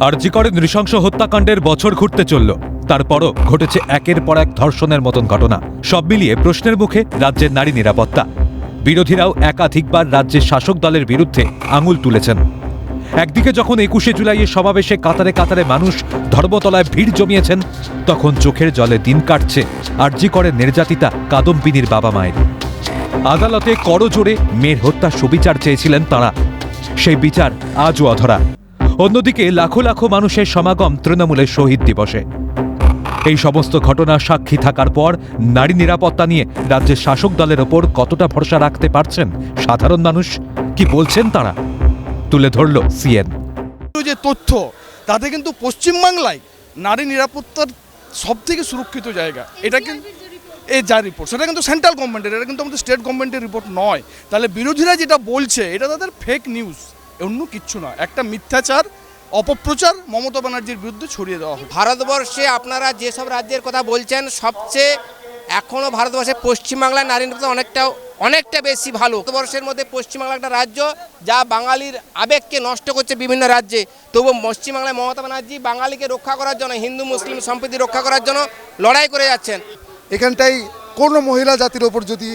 আরজিকরের নৃশংস হত্যাকাণ্ডের বছর ঘুরতে চলল। তারপরও ঘটেছে একের পর এক ধর্ষণের মতন ঘটনা। সব মিলিয়ে প্রশ্নের মুখে রাজ্যের নারী নিরাপত্তা। বিরোধীরাও একাধিকবার রাজ্যের শাসক দলের বিরুদ্ধে আঙুল তুলেছেন। একদিকে যখন একুশে জুলাইয়ের সমাবেশে কাতারে কাতারে মানুষ ধর্মতলায় ভিড় জমিয়েছেন, তখন চোখের জলে দিন কাটছে আরজি করে নির্যাতিতা কাদম্বিনীর বাবা মায়ের। আদালতে করজোরে মেয়ের হত্যা সুবিচার চেয়েছিলেন তারা। সেই বিচার আজও অধরা। অন্যদিকে লাখো লাখো মানুষের সমাগম তৃণমূলের শহীদ দিবসে। এই সমস্ত ঘটনা সাক্ষী থাকার পর নারী নিরাপত্তা নিয়ে রাজ্যের শাসক দলের ওপর কতটা ভরসা রাখতে পারছেন সাধারণ মানুষ? কি বলছেন তারা? তুলে ধরল সিএন। যে তথ্য তাতে কিন্তু পশ্চিমবাংলায় নারী নিরাপত্তার সব থেকে সুরক্ষিত জায়গা। এটা কিন্তু এই যা রিপোর্ট সেটা কিন্তু সেন্ট্রাল গভর্নমেন্টের এটা কিন্তু আমাদের স্টেট গভর্নমেন্টের রিপোর্ট নয়। তাহলে বিরোধীরা যেটা বলছে এটা তাদের ফেক নিউজ অন্য কিচ্ছু না একটা মিথ্যাচার অপপ্রচার মমতা ব্যানার্জির বিরুদ্ধে ছড়িয়ে দেওয়া হয় ভারতবর্ষে আপনারা যেসব রাজ্যের কথা বলছেন সবচেয়ে এখনও ভারতবর্ষে পশ্চিমবাংলায় নারী নিরাপত্তা অনেকটা অনেকটা বেশি ভালো। ভারতবর্ষের মধ্যে পশ্চিমবাংলা একটা রাজ্য যা বাঙালির আবেগকে নষ্ট করছে বিভিন্ন রাজ্যে। তবু পশ্চিমবাংলায় মমতা ব্যানার্জি বাঙালিকে রক্ষা করার জন্য হিন্দু মুসলিম সম্প্রীতি রক্ষা করার জন্য লড়াই করে যাচ্ছেন। এখানটায় কোনো মহিলা জাতির ওপর যদি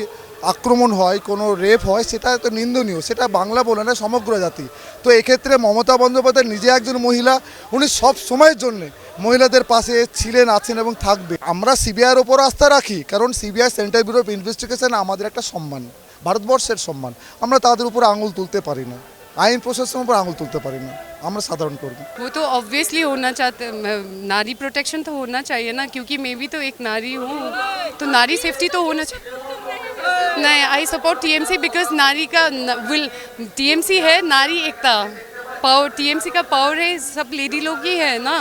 আক্রমণ হয় কোনো রেপ হয় সেটা তো নিন্দনীয় সেটা বাংলা বলে না সমগ্র জাতি তো এক্ষেত্রে মমতা বন্দ্যোপাধ্যায় নিজে একজন মহিলা উনি সব সময়ের জন্যে মহিলাদের পাশে ছিলেন আছেন এবং থাকবে আমরা সিবিআইয়ের ওপর আস্থা রাখি কারণ CBI central bureau of investigation আমাদের একটা সম্মান ভারতবর্ষের সম্মান আমরা তাদের উপর আঙুল তুলতে পারি না আইন প্রশাসনের উপর আঙুল তুলতে পারি না আমরা সাধারণ কর্মী वो तो ऑब्वियसली होना चाहते नारी प्रोटेक्शन तो होना चाहिए ना क्योंकि मैं भी तो एक नारी हूँ तो नारी सेफ्टी तो होना चाहिए नहीं आई सपोर्ट टीएमसी बिकॉज नारी का विल टीएमसी है नारी एकता पावर टीएमसी का पावर है सब लेडी लोग ही है ना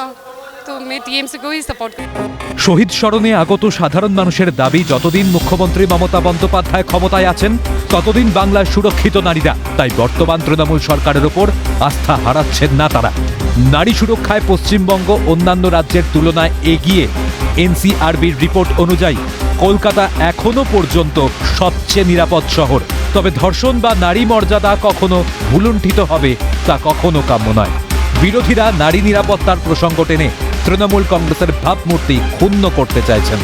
तो मैं टीएमसी को ही सपोर्ट करती हूँ শহীদ স্মরণে আগত সাধারণ মানুষের দাবি যতদিন মুখ্যমন্ত্রী মমতা বন্দ্যোপাধ্যায় ক্ষমতায় আছেন ততদিন বাংলার সুরক্ষিত নারীরা তাই বর্তমান তৃণমূল সরকারের ওপর আস্থা হারাচ্ছেন না তারা নারী সুরক্ষায় পশ্চিমবঙ্গ অন্যান্য রাজ্যের তুলনায় এগিয়ে এনসিআরবির রিপোর্ট অনুযায়ী কলকাতা এখনও পর্যন্ত সবচেয়ে নিরাপদ শহর। তবে ধর্ষণ বা নারী মর্যাদা কখনো ভুলুণ্ঠিত হবে তা কখনো কাম্য নয়। বিরোধীরা নারী নিরাপত্তার প্রসঙ্গ টেনে তৃণমূল কংগ্রেসের ভাবমূর্তি ক্ষুণ্ণ করতে চাইছেন।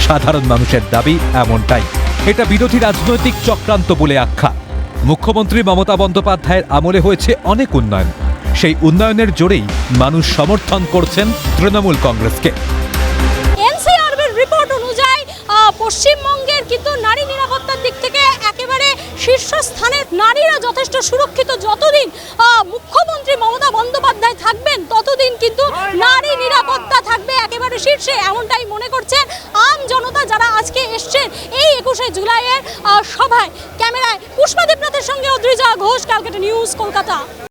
সাধারণ মানুষের দাবি এমনটাই। এটা বিরোধী রাজনৈতিক চক্রান্ত বলে আখ্যা। মুখ্যমন্ত্রী মমতা বন্দ্যোপাধ্যায়ের আমলে হয়েছে অনেক উন্নয়ন। সেই উন্নয়নের জোরেই মানুষ সমর্থন করছেন তৃণমূল কংগ্রেসকে। শীর্ষস্থানে নারীরা যথেষ্ট সুরক্ষিত, যতদিন মুখ্যমন্ত্রী মমতা বন্দ্যোপাধ্যায় থাকবেন, ততদিন কিন্তু নারী নিরাপত্তা থাকবে একেবারে শীর্ষে, এমনটাই মনে করছে আম জনতা যারা আজকে এসছেন এই একুশে জুলাইয়ের সভায়। ক্যামেরায় পুষ্পা দেবনাথের সঙ্গে অদ্রিজা ঘোষ, ক্যালকাটা নিউজ, কলকাতা।